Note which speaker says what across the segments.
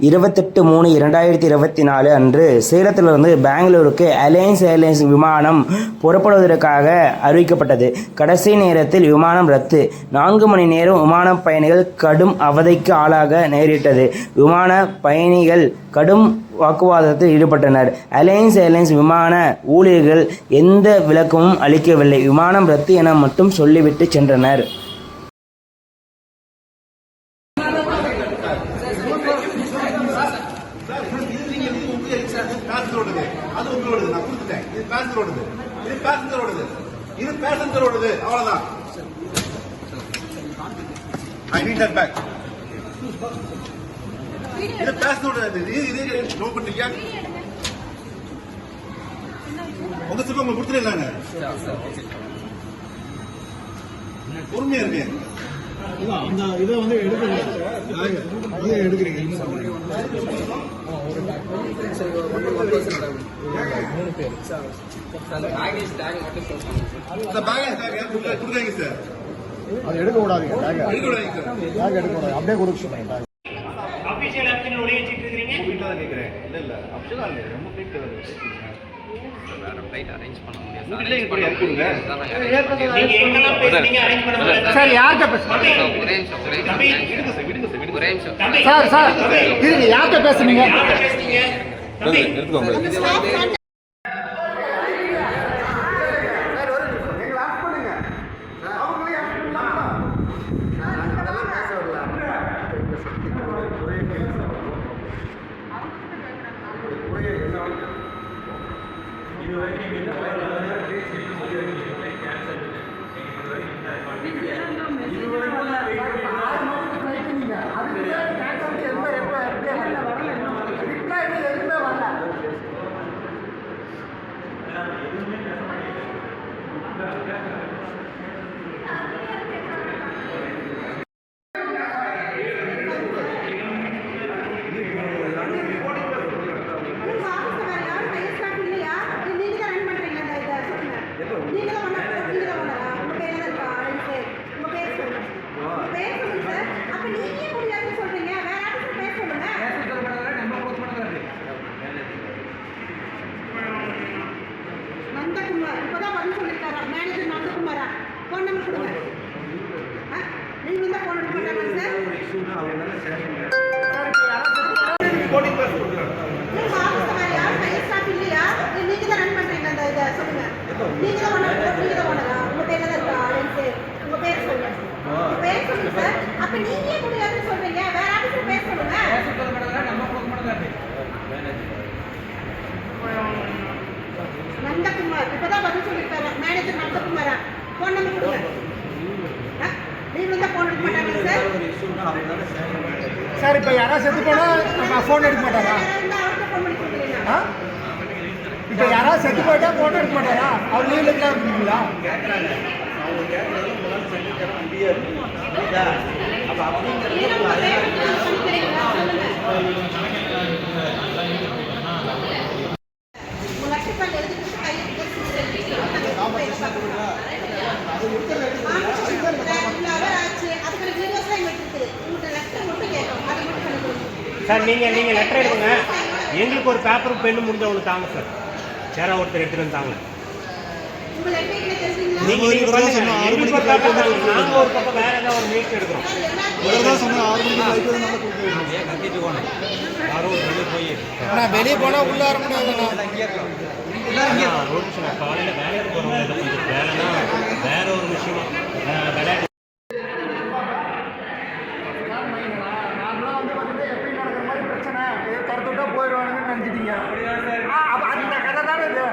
Speaker 1: இருபத்தெட்டு மூணு இரண்டாயிரத்தி இருபத்தி நாலு அன்று சேலத்திலிருந்து பெங்களூருக்கு அலையன்ஸ் ஏர்லைன்ஸ் விமானம் புறப்படுவதற்காக அறிவிக்கப்பட்டது. கடைசி நேரத்தில் விமானம் ரத்து. நான்கு மணி நேரம் விமான பயணிகள் கடும் அவதைக்கு ஆளாக நேரிட்டது. விமான பயணிகள் கடும் வாக்குவாதத்தில் ஈடுபட்டனர். அலையன்ஸ் ஏர்லைன்ஸ் விமான ஊழியர்கள் எந்த விளக்கமும் அளிக்கவில்லை. விமானம் ரத்து என மட்டும் சொல்லிவிட்டு சென்றனர்
Speaker 2: பேசஞ்சரோடது அது உங்களோடது நான் கொடுத்துட்டேன் இது பேசஞ்சரோடது இது பேசஞ்சரோடது இது பேசஞ்சரோடது அவ்வளவுதான். ஐ நீட் தட் பேக் இது பேசஞ்சரோடது இது இது நோட் பண்ணிருக்கியா? உங்க சொல்ல உங்களுக்கு கொடுத்துருக்காங்க பொறுமையா இருக்கு
Speaker 3: அந்த இதை வந்து
Speaker 2: கொடுக்குறாங்க சார்
Speaker 3: அது எடுக்கக்கூடாதுங்க பேக்
Speaker 2: எடுக்கக்கூடாதுங்க சார்
Speaker 3: பேக் எடுக்கக்கூடாது அப்படியே கொடுக்க சொல்லுங்க
Speaker 4: அபிஷியல் ஆப்ஷன் ஒளியிட்டு இருக்கிறீங்க?
Speaker 2: வீட்டில் தான் கேட்குறேன் இல்லை இல்லை. அப்படிலாம் இல்லை. ரொம்ப வீட்டு
Speaker 5: வேற ஃப்ளைட் அரேஞ்ச் பண்ண முடியாது.
Speaker 2: வீட்டிலே இப்படி இருக்குங்க
Speaker 4: நீங்க எங்கெல்லாம் பேசுனீங்க அரேஞ்ச் பண்ண முடியாது.
Speaker 3: சார் யார்கிட்ட பேசுறீங்க
Speaker 5: ஒரே நிமிஷம் ஒரே
Speaker 4: தம்பி,
Speaker 5: நிமிஷம்
Speaker 2: விடுங்க சார் விடுங்க சார் விடுங்க.
Speaker 5: ஒரே நிமிஷம்.
Speaker 3: சார் சார் இருங்க யார்கிட்ட பேசுனீங்க?
Speaker 4: யார்கிட்ட பேசுனீங்க? தம்பி
Speaker 5: எதுவுமே பேச
Speaker 6: மாட்டேங்குது ஆபீஸ்ல வேற யாரும் higher staff இல்லையா? இல்ல நீங்க தான் run பண்றீங்களா இந்த இதை? சொல்லுங்க. நீங்க தான் owner, நீங்க தான் owner ஆ? உங்க பேர்ல தான் இருக்கா? ரெண்டு. உங்க பேர் சொல்லுங்க. உங்க பேர் சொல்லுங்க சார். அப்ப நீங்க ஏன் முடியாதுன்னு சொல்றீங்க? வேற ஆபீஸ்ல பேர் சொல்லுங்க. நந்தகுமார் இப்பதான் பதில் சொல்லிருக்காரா மேனேஜர் நந்தகுமாரா போன் நம்பர் கொடுங்க ஆ? நீங்க வந்தா போன் எடுக்க மாட்டாங்க சார் உங்க ஆபீஸ்ல வேற யாரும் higher staff இல்லையா? இல்ல நீங்க தான் run பண்றீங்களா இந்த இதை? சொல்லுங்க. நீங்க தான் owner, நீங்க தான் owner ஆ? உங்க பேர்ல தான் இருக்கா? ரெண்டு. உங்க பேர் சொல்லுங்க. உங்க பேர் சொல்லுங்க சார். அப்ப நீங்க கூட முடியாதுன்னு சொல்றீங்க? வேற ஆபீஸ்ல பேர் சொல்லுங்க. நந்தகுமார் இப்பதான் பதில் சொல்லிருக்காரு மேனேஜர் நந்தகுமாரா போன் நம்பர் கொடுங்க ஆ? நீங்க வந்தா போன் எடுக்க மாட்டாங்க சார்
Speaker 3: சார் இப்போ யாராவது செத்து போனால் நம்ம ஃபோன் எடுக்க மாட்டாரா? ஆ? இப்போ யாராவது செத்து போயிட்டா ஃபோன் எடுக்க மாட்டாரா? அவர் லீவ்ல இருக்கீங்களா
Speaker 6: நீங்க உங்க பேர் சொல்லிக்கிறீங்களா சொல்லுங்க உங்க லட்சப்பால் எழுதிட்டு கையில் ஆச்சு அதுக்கு வீடியோஸ் தான் எங்களுக்கு இருக்குது உங்கள்கிட்ட லெட்டர் மட்டும் கேட்கும் அதை மட்டும் பண்ணி கொடுங்க
Speaker 4: சார் நீங்க நீங்க லெட்டர் எடுங்க. எங்களுக்கு ஒரு பேப்பரும் பெண்ணும் முடிஞ்சவங்களுக்கு தாங்க சார். யாரோ ஒருத்தர் எடுத்துட்டு வந்து தாங்க.
Speaker 6: உங்க லெட்டர் என்ன தெரியுங்களா
Speaker 4: நீங்க நீங்க பண்ணுங்க. எங்களுக்கு ஒரு பேப்பர் தாங்க நாங்க ஒரு பக்கம் வேற ஏதாவது ஒரு மீட் எடுக்கிறோம்.
Speaker 3: நான் வெளியே போனா உள்ள வர
Speaker 4: நான் காலையில வேலைக்கு போறவங்க கொஞ்சம் வேலைன்னா வேற ஒரு விஷயமா. விளையாட்டு.
Speaker 3: பிரச்சனை. ஏதோ தடுத்து விட்டா போயிடுவானுங்கன்னு நினச்சிட்டீங்க. அந்த கதை தானே இது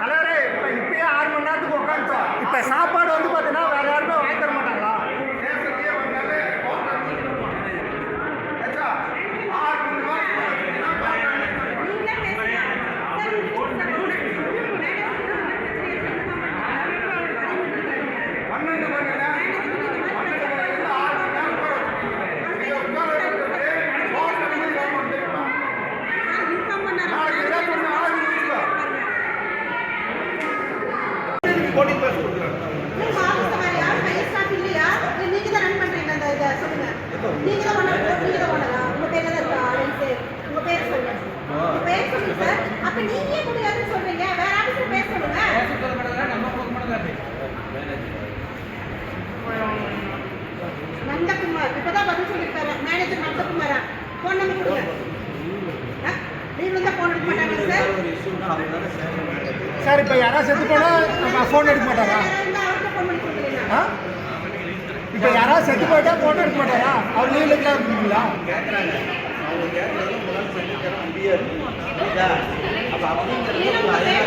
Speaker 3: தலைவரே இப்போ இப்பயே ஆறு மணி நேரத்துக்கு உட்காந்துட்டோம் இப்போ சாப்பாடு வந்து பார்த்தீங்கன்னா வேற யாருமே வாங்கி தர மாட்டாங்களா
Speaker 6: நீங்களே பேசுங்க
Speaker 2: பன்னெண்டு மணி நேரம் பன்னெண்டு மணி நேரம் ஆறு மணி நேரம் உட்கார வச்சிருக்கீங்க. நீங்க உட்கார வச்சிருக்கிறது போன் பண்ணி கவர்மெண்ட் தெரியுமா?
Speaker 6: இன்ஃபார்ம் பண்ணாரு
Speaker 2: நாளைக்கு ஏதாவது ஒண்ணு ஆகுதுன்னு வச்சுக்கோ. போலீஸ் பேச கொடுக்குறாங்க
Speaker 6: உங்க ஆபீஸ்ல வேற ஃபோன் நம்பர் கொடுங்க? லீவ் வந்தால் ஃபோன் எடுக்க மாட்டாங்களா சார்
Speaker 3: சார் இப்போ யாராவது செத்து போனால் ஃபோன் எடுக்க மாட்டாரா?
Speaker 6: இருந்தால்
Speaker 3: இப்போ யாராவது செத்து போயிட்டா ஃபோன் எடுக்க மாட்டாரா? அவர் லீவில் இருக்கலாம் இருக்கீங்களா?
Speaker 6: நீங்க உங்க பேரை சொல்லி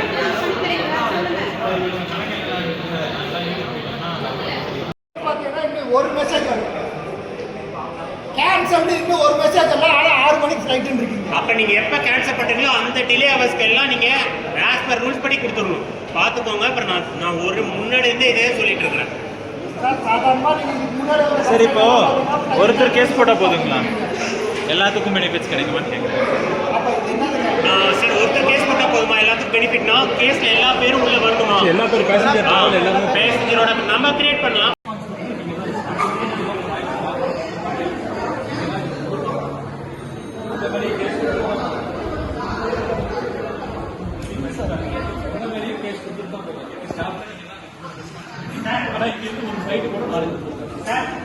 Speaker 3: இருக்கீங்க
Speaker 4: அப்ப நீங்க எப்ப கேன்சல் பண்றீங்களோ அந்த டிலே ஹவர்ஸ்க்கு எல்லாம் நீங்க ஆஸ் பர் ரூல்ஸ் படி கொடுத்துடணும். பார்த்துக்கோங்க. அப்புறம் நான் நான் ஒரு முன்னாடி இருந்தே இதே சொல்லிட்டு இருக்கிறேன்.
Speaker 3: சார் நீங்கள்
Speaker 7: இப்போ ஒருத்தர் கேஸ் போட்டால் போதுங்களா? எல்லாத்துக்கும் பெனிஃபிட்ஸ் கிடைக்குமான்னு கேட்குறேன்
Speaker 4: ஆஹ் சரி ஒருத்தர் கேஸ் போட்டா போதுமா? எல்லாத்துக்கும் பெனிஃபிட்னா கேஸ்ல எல்லா பேரும் உள்ள வரணுமா?
Speaker 7: எல்லா பேரும் பேசஞ்சர்
Speaker 4: பேசஞ்சரோட நம்ம கிரியேட் பண்ணலாம். Hã?